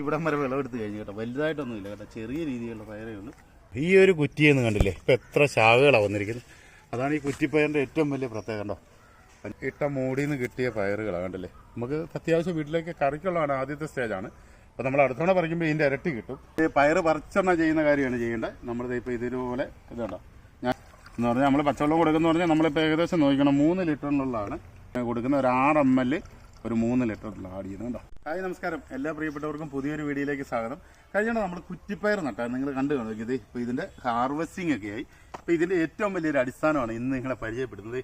ഇവിടം വരെ വിളവെടുത്ത് കഴിഞ്ഞു കേട്ടോ. വലുതായിട്ടൊന്നും ഇല്ല കേട്ടോ. ചെറിയ രീതിയിലുള്ള പയറേ ഉള്ളൂ. ഈ ഒരു കുറ്റിയെന്ന് കണ്ടില്ലേ? ഇപ്പം എത്ര ശാഖകളാണ് വന്നിരിക്കുന്നത്? അതാണ് ഈ കുറ്റിപ്പയറിന്റെ ഏറ്റവും വലിയ പ്രത്യേകത കണ്ടോ? ഇട്ട മൂടിയിൽ നിന്ന് കിട്ടിയ പയറുകളാണ് കണ്ടില്ലേ? നമുക്ക് അത്യാവശ്യം വീട്ടിലേക്ക് കറിക്കുള്ളതാണ് ആദ്യത്തെ സ്റ്റേജാണ് അപ്പോൾ നമ്മൾ അടുത്തവണ പറിക്കുമ്പോൾ ഇതിന്റെ ഇരട്ടി കിട്ടും. ഈ പയറ് പറിച്ചെണ്ണ ചെയ്യുന്ന കാര്യമാണ് ചെയ്യേണ്ടത്. നമ്മളിത് ഇപ്പോൾ ഇതുപോലെ ഇത് കണ്ടോ ഞാൻ എന്ന് പറഞ്ഞാൽ നമ്മൾ പച്ചവെള്ളം കൊടുക്കുന്ന പറഞ്ഞാൽ നമ്മളിപ്പോൾ ഏകദേശം നോക്കണം. മൂന്ന് ലിറ്ററിനുള്ളതാണ് കൊടുക്കുന്ന ഒരു ആറ് എം എൽ ഒരു മൂന്ന് ലിറ്ററിൽ ആഡ് ചെയ്യുന്നത് കേട്ടോ ഹായ് നമസ്കാരം. എല്ലാ പ്രിയപ്പെട്ടവർക്കും പുതിയൊരു വീഡിയോയിലേക്ക് സ്വാഗതം. കഴിഞ്ഞ നമ്മൾ കുറ്റിപ്പയർ നട്ടാൽ നിങ്ങൾ കണ്ടു കാണും. ഇത് ഇപ്പോൾ ഇതിന്റെ ഹാർവസ്റ്റിംഗ് ഒക്കെ ആയി. ഇപ്പോൾ ഇതിന്റെ ഏറ്റവും വലിയൊരു അടിസ്ഥാനമാണ് ഇന്ന് നിങ്ങളെ പരിചയപ്പെടുന്നത്.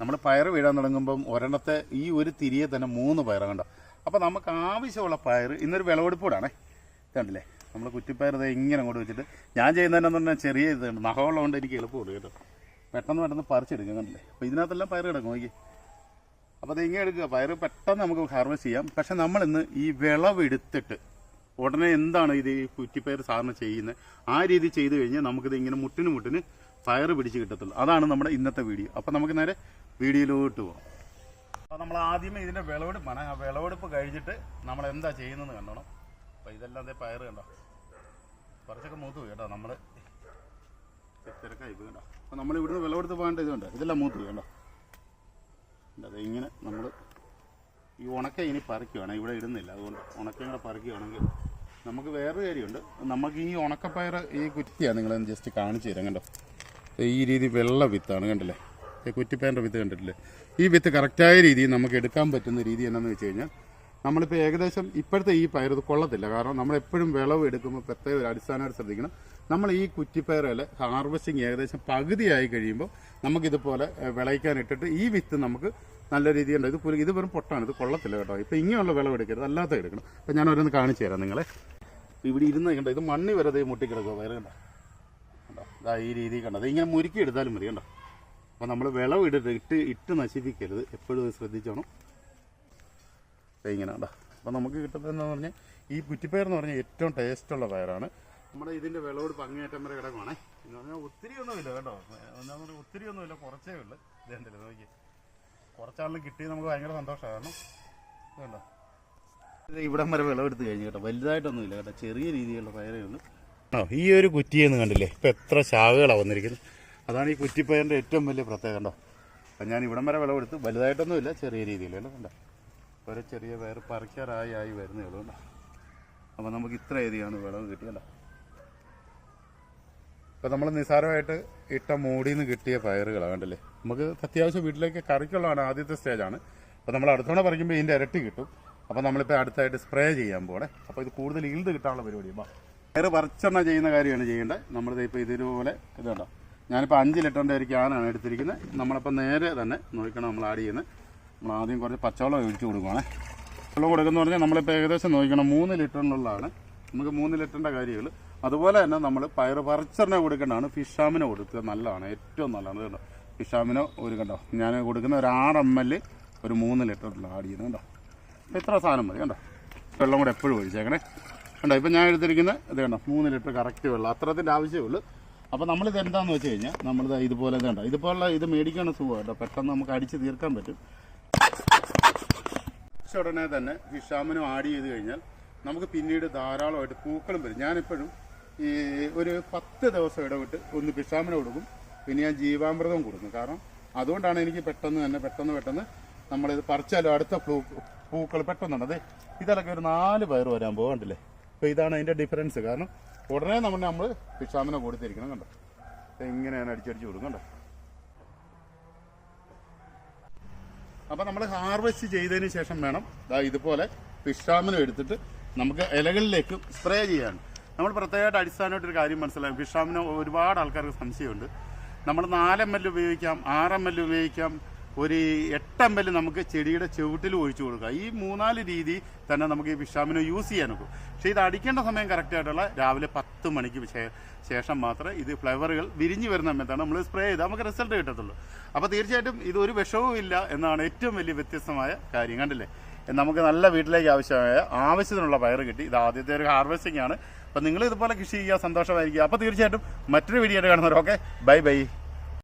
നമ്മൾ പയർ വീഴാൻ തുടങ്ങുമ്പം ഒരെണ്ണത്തെ ഈ ഒരു തിരിയെ തന്നെ മൂന്ന് പയർ കണ്ടോ? അപ്പോൾ നമുക്ക് ആവശ്യമുള്ള പയർ ഇന്നൊരു വിളവെടുപ്പൂടാണേ. കണ്ടില്ലേ? നമ്മൾ കുറ്റിപ്പയർ ഇത് ഇങ്ങനെ അങ്ങോട്ട് വെച്ചിട്ട് ഞാൻ ചെയ്യുന്നതെന്നു പറഞ്ഞാൽ ചെറിയ ഇതുണ്ട് നഖമുള്ളതുകൊണ്ട് എനിക്ക് എളുപ്പമുള്ളൂ കേട്ടോ. പെട്ടെന്ന് പെട്ടെന്ന് പറിച്ചെടുക്കും കണ്ടില്ലേ? അപ്പോൾ ഇതിനകത്തെല്ലാം പയർ കിടക്കും നോക്കി അപ്പോൾ അത് ഇങ്ങനെ എടുക്കുക. പയർ പെട്ടെന്ന് നമുക്ക് ഹാർവെസ്റ്റ് ചെയ്യാം. പക്ഷെ നമ്മൾ ഇന്ന് ഈ വിളവെടുത്തിട്ട് ഉടനെ എന്താണ് ഇത് ഈ കുറ്റിപ്പയർ സാധാരണ ചെയ്യുന്നത്? ആ രീതി ചെയ്തു കഴിഞ്ഞാൽ നമുക്കിത് ഇങ്ങനെ മുട്ടിന് മുട്ടിന് പയർ പിടിച്ച് കിട്ടത്തുള്ളൂ. അതാണ് നമ്മുടെ ഇന്നത്തെ വീഡിയോ. അപ്പോൾ നമുക്ക് നേരെ വീഡിയോയിലോട്ട് പോകാം അപ്പോൾ നമ്മൾ ആദ്യമേ ഇതിന്റെ വിളവെടുപ്പാണ്. ആ വിളവെടുപ്പ് കഴിഞ്ഞിട്ട് നമ്മൾ എന്താ ചെയ്യുന്നത് കണ്ടോണം. അപ്പോൾ ഇതെല്ലാം അതേ പയർ കണ്ടോ? കുറച്ചൊക്കെ മൂത്ത് പോയി കേട്ടോ നമ്മൾ തിരക്കായി പോയി കേട്ടോ അപ്പോൾ നമ്മൾ ഇവിടുന്ന് വിളവെടുത്ത് പോകേണ്ട ഇതുണ്ട്. ഇതെല്ലാം മൂത്ത് പോയി കേട്ടോ അത് ഇങ്ങനെ നമ്മൾ ഈ ഉണക്ക ഇനി പറിക്കുകയാണ് ഇവിടെ ഇടുന്നില്ല. അതുകൊണ്ട് ഉണക്കം കൂടെ പറിക്കുകയാണെങ്കിൽ നമുക്ക് വേറൊരു കാര്യമുണ്ട്. നമുക്ക് ഈ ഉണക്കപ്പയർ ഈ കുറ്റിയാണ് നിങ്ങൾ ജസ്റ്റ് കാണിച്ചു തരാം. കണ്ടോ? ഈ രീതി വെള്ള വിത്താണ്. കണ്ടില്ലേ? കുറ്റിപ്പയറിന്റെ വിത്ത് കണ്ടിട്ടില്ലേ? ഈ വിത്ത് കറക്റ്റായ രീതിയിൽ നമുക്ക് എടുക്കാൻ പറ്റുന്ന രീതി എന്നാന്ന് വെച്ച് കഴിഞ്ഞാൽ നമ്മളിപ്പോൾ ഏകദേശം ഇപ്പോഴത്തെ ഈ പയർ ഇത് കൊള്ളത്തില്ല. കാരണം നമ്മളെപ്പോഴും വിളവ് എടുക്കുമ്പോൾ പ്രത്യേക ഒരു അടിസ്ഥാനമായിട്ട് ശ്രദ്ധിക്കണം. നമ്മൾ ഈ കുറ്റിപ്പയറിൽ ഹാർവസ്റ്റിംഗ് ഏകദേശം പകുതിയായി കഴിയുമ്പോൾ നമുക്കിതുപോലെ വിളയിക്കാനിട്ടിട്ട് ഈ വിത്ത് നമുക്ക് നല്ല രീതിയിൽ ഇത് പുലി- ഇത് വെറും പൊട്ടാണ്. ഇത് കൊള്ളത്തില്ല കേട്ടോ. ഇപ്പം ഇങ്ങനെയുള്ള വിളവ് എടുക്കരുത്. അല്ലാത്ത എടുക്കണം. അപ്പം ഞാൻ ഓരോന്ന് കാണിച്ചു തരാം നിങ്ങളെ. ഇവിടെ ഇരുന്ന് കണ്ടോ? ഇത് മണ്ണി വരെ ദേ മുട്ടിക്കിടക്കുക വയറ് കണ്ടോ? കണ്ടോ? ഇതാ ഈ രീതി കണ്ടോ? ഇങ്ങനെ മുരുക്കി എടുത്താലും മതി കണ്ടോ? അപ്പോൾ നമ്മൾ വിളവ് ഇട്ടിട്ട് ഇട്ട് ഇട്ട് നശിപ്പിക്കരുത്. എപ്പോഴും ഇത് ശ്രദ്ധിച്ചോണം. ഇങ്ങനെ കണ്ടോ? അപ്പോൾ നമുക്ക് കിട്ടുന്നതെന്ന് പറഞ്ഞാൽ ഈ കുറ്റിപ്പയർ എന്ന് പറഞ്ഞാൽ ഏറ്റവും ടേസ്റ്റുള്ള പയറാണ്. നമ്മുടെ ഇതിന്റെ വിളവെടുപ്പ് അങ്ങേയറ്റം വരെ കിടക്കുവാണേ. എന്ന് പറഞ്ഞാൽ ഒത്തിരി ഒന്നുമില്ല കേട്ടോ. ഒന്നാമത് പറഞ്ഞാൽ ഒത്തിരി ഒന്നുമില്ല കുറച്ചേ ഉള്ളൂ. ഇതെന്തല്ലേ നോക്കി കുറച്ചാളിലും കിട്ടി നമുക്ക് ഭയങ്കര സന്തോഷമാണ്. കാരണം ഇത് ഇവിടം വരെ വിളവെടുത്ത് കഴിഞ്ഞു കേട്ടോ. വലുതായിട്ടൊന്നും ഇല്ല കേട്ടോ. ചെറിയ രീതിയിലുള്ള പയറേ ഉള്ളൂ. ആ ഈ ഒരു കുറ്റിയെന്ന് കണ്ടില്ലേ? ഇപ്പം എത്ര ശാഖകളാണ് വന്നിരിക്കുന്നത്? അതാണ് ഈ കുറ്റിപ്പയറിന്റെ ഏറ്റവും വലിയ പ്രത്യേകത കണ്ടോ? അപ്പം ഞാൻ ഇവിടം വരെ വിളവെടുത്ത് വലുതായിട്ടൊന്നും ഇല്ല ചെറിയ രീതിയിലല്ലോ കണ്ടോ? ഒരു ചെറിയ പയർ പറിക്കാറായി ആയി വരുന്നേ ഉള്ളൂ കണ്ടോ? അപ്പം നമുക്ക് ഇത്ര രീതിയാണ് വിളവ് കിട്ടിയല്ലോ ഇപ്പോൾ നമ്മൾ നിസാരമായിട്ട് ഇട്ട മൂടിയിൽ നിന്ന് കിട്ടിയ പയറുകളാണ് കണ്ടില്ലേ? നമുക്ക് അത്യാവശ്യം വീട്ടിലേക്ക് കറിക്കുള്ളതാണ് ആദ്യത്തെ സ്റ്റേജാണ് അപ്പോൾ നമ്മൾ അടുത്തവണ പറിക്കുമ്പോൾ ഇതിന്റെ ഇരട്ടി കിട്ടും. അപ്പോൾ നമ്മളിപ്പോൾ അടുത്തായിട്ട് സ്പ്രേ ചെയ്യാൻ പോകണേ അപ്പോൾ ഇത് കൂടുതൽ ഈൽഡ് കിട്ടാനുള്ള പരിപാടി. ബാ പയറ് പറിച്ചെണ്ണ ചെയ്യുന്ന കാര്യമാണ് ചെയ്യേണ്ടത് നമ്മളിത് ഇപ്പോൾ ഇതുപോലെ ഇത് കണ്ടോ? ഞാനിപ്പോൾ അഞ്ച് ലിറ്ററിന്റെ ഒരു ക്യാനാണ് എടുത്തിരിക്കുന്നത് നമ്മളിപ്പോൾ നേരെ തന്നെ നോക്കണം നമ്മൾ ആഡ് ചെയ്യുന്നത് നമ്മൾ ആദ്യം കുറച്ച് പച്ചവെള്ളം ഒഴിച്ചു കൊടുക്കുകയാണേ വെള്ളം കൊടുക്കുന്ന പറഞ്ഞാൽ നമ്മളിപ്പോൾ ഏകദേശം നോക്കണം മൂന്ന് ലിറ്ററിനുള്ളതാണ്. നമുക്ക് മൂന്ന് ലിറ്ററിന്റെ കാര്യങ്ങൾ അതുപോലെ തന്നെ നമ്മൾ പയറ് പറിച്ചറിനെ കൊടുക്കേണ്ടതാണ് ഫിഷാമിന് കൊടുക്കുക. നല്ലതാണ് ഏറ്റവും നല്ലതാണ്. കേട്ടോ ഫിഷാമിനെ ഒരു കണ്ടോ? ഞാൻ കൊടുക്കുന്ന ഒരു ആറ് എം എൽ ഒരു മൂന്ന് ലിറ്ററിൽ ആഡ് ചെയ്യുന്നത് കണ്ടോ? ഇത്ര സാധനം മതി. കണ്ടോ? വെള്ളം കൂടെ എപ്പോഴും ഒഴിച്ചേക്കണേ. കണ്ടോ? ഇപ്പം ഞാൻ എടുത്തിരിക്കുന്ന ഇത് കണ്ടോ? മൂന്ന് ലിറ്റർ കറക്റ്റ് വെള്ളം. അത്രത്തിന്റെ ആവശ്യമേ ഉള്ളൂ. അപ്പോൾ നമ്മളിത് എന്താണെന്ന് വെച്ച് കഴിഞ്ഞാൽ നമ്മളിത് ഇതുപോലെ ഇത് കണ്ടോ? ഇതുപോലുള്ള ഇത് മേടിക്കണം സുഖം കേട്ടോ പെട്ടെന്ന് നമുക്ക് അടിച്ച് തീർക്കാൻ പറ്റും. ഉടനെ തന്നെ ഫിഷാമിനും ആഡ് ചെയ്ത് കഴിഞ്ഞാൽ നമുക്ക് പിന്നീട് ധാരാളമായിട്ട് പൂക്കളും വരും. ഞാനിപ്പോഴും ഈ ഒരു പത്ത് ദിവസം ഇടവിട്ട് ഒന്ന് പിഷാമന കൊടുക്കും. പിന്നെ ഞാൻ ജീവാമൃതവും കൊടുക്കും. കാരണം അതുകൊണ്ടാണ് എനിക്ക് പെട്ടെന്ന് തന്നെ പെട്ടെന്ന് പെട്ടെന്ന് നമ്മളിത് പറിച്ചാലും അടുത്ത പൂ പൂക്കൾ പെട്ടെന്നുണ്ട്. അതെ ഇതിലൊക്കെ ഒരു നാല് പയർ വരാൻ പോകണ്ടില്ലേ അപ്പോൾ ഇതാണ് അതിന്റെ ഡിഫറൻസ് കാരണം ഉടനെ നമ്മൾ നമ്മൾ പിഷാമന കൊടുത്തിരിക്കണം കണ്ടോ? അപ്പം ഇങ്ങനെയാണ് അടിച്ചടിച്ച് കൊടുക്കും കണ്ടോ? അപ്പോൾ നമ്മൾ ഹാർവെസ്റ്റ് ചെയ്തതിന് ശേഷം വേണം. ഇതുപോലെ പിഷാമനം എടുത്തിട്ട് നമുക്ക് ഇലകളിലേക്ക് സ്പ്രേ ചെയ്യാൻ. നമ്മൾ പ്രത്യേകമായിട്ട് അടിസ്ഥാനമായിട്ടൊരു കാര്യം മനസ്സിലായി. ഫിഷാമിന് ഒരുപാട് ആൾക്കാർക്ക് സംശയമുണ്ട്. നമ്മൾ നാല് എം എൽ ഉപയോഗിക്കാം ആറ് എം എൽ ഉപയോഗിക്കാം ഒരു എട്ട് എം എൽ നമുക്ക് ചെടിയുടെ ചുവട്ടിൽ ഒഴിച്ചു കൊടുക്കാം. ഈ മൂന്നാൽ രീതി തന്നെ നമുക്ക് ഈ ഫിഷാമിന് യൂസ് ചെയ്യാൻ നോക്കും പക്ഷേ ഇത് അടിക്കേണ്ട സമയം കറക്റ്റായിട്ടുള്ള രാവിലെ പത്ത് മണിക്ക് ശേഷം മാത്രമേ ഇത് ഫ്ലവറുകൾ വിരിഞ്ഞു വരുന്ന സമയത്താണ് നമ്മൾ സ്പ്രേ ചെയ്താൽ നമുക്ക് റിസൾട്ട് കിട്ടത്തുള്ളൂ. അപ്പോൾ തീർച്ചയായിട്ടും ഇത് ഒരു വിഷവും ഇല്ല എന്നാണ് ഏറ്റവും വലിയ വ്യത്യസ്തമായ കാര്യം. കണ്ടില്ലേ? നമുക്ക് നല്ല വീട്ടിലേക്ക് ആവശ്യമായ ആവശ്യത്തിനുള്ള പയർ കിട്ടി. ഇത് ആദ്യത്തെ ഒരു ഹാർവെസ്റ്റിംഗ് ആണ്. അപ്പോൾ നിങ്ങൾ ഇതുപോലെ കൃഷി ചെയ്യുക സന്തോഷമായിരിക്കുക. അപ്പോൾ തീർച്ചയായിട്ടും മറ്റൊരു വീഡിയോ ആയിട്ട് കാണുന്നവർ ഓക്കെ ബൈ ബൈ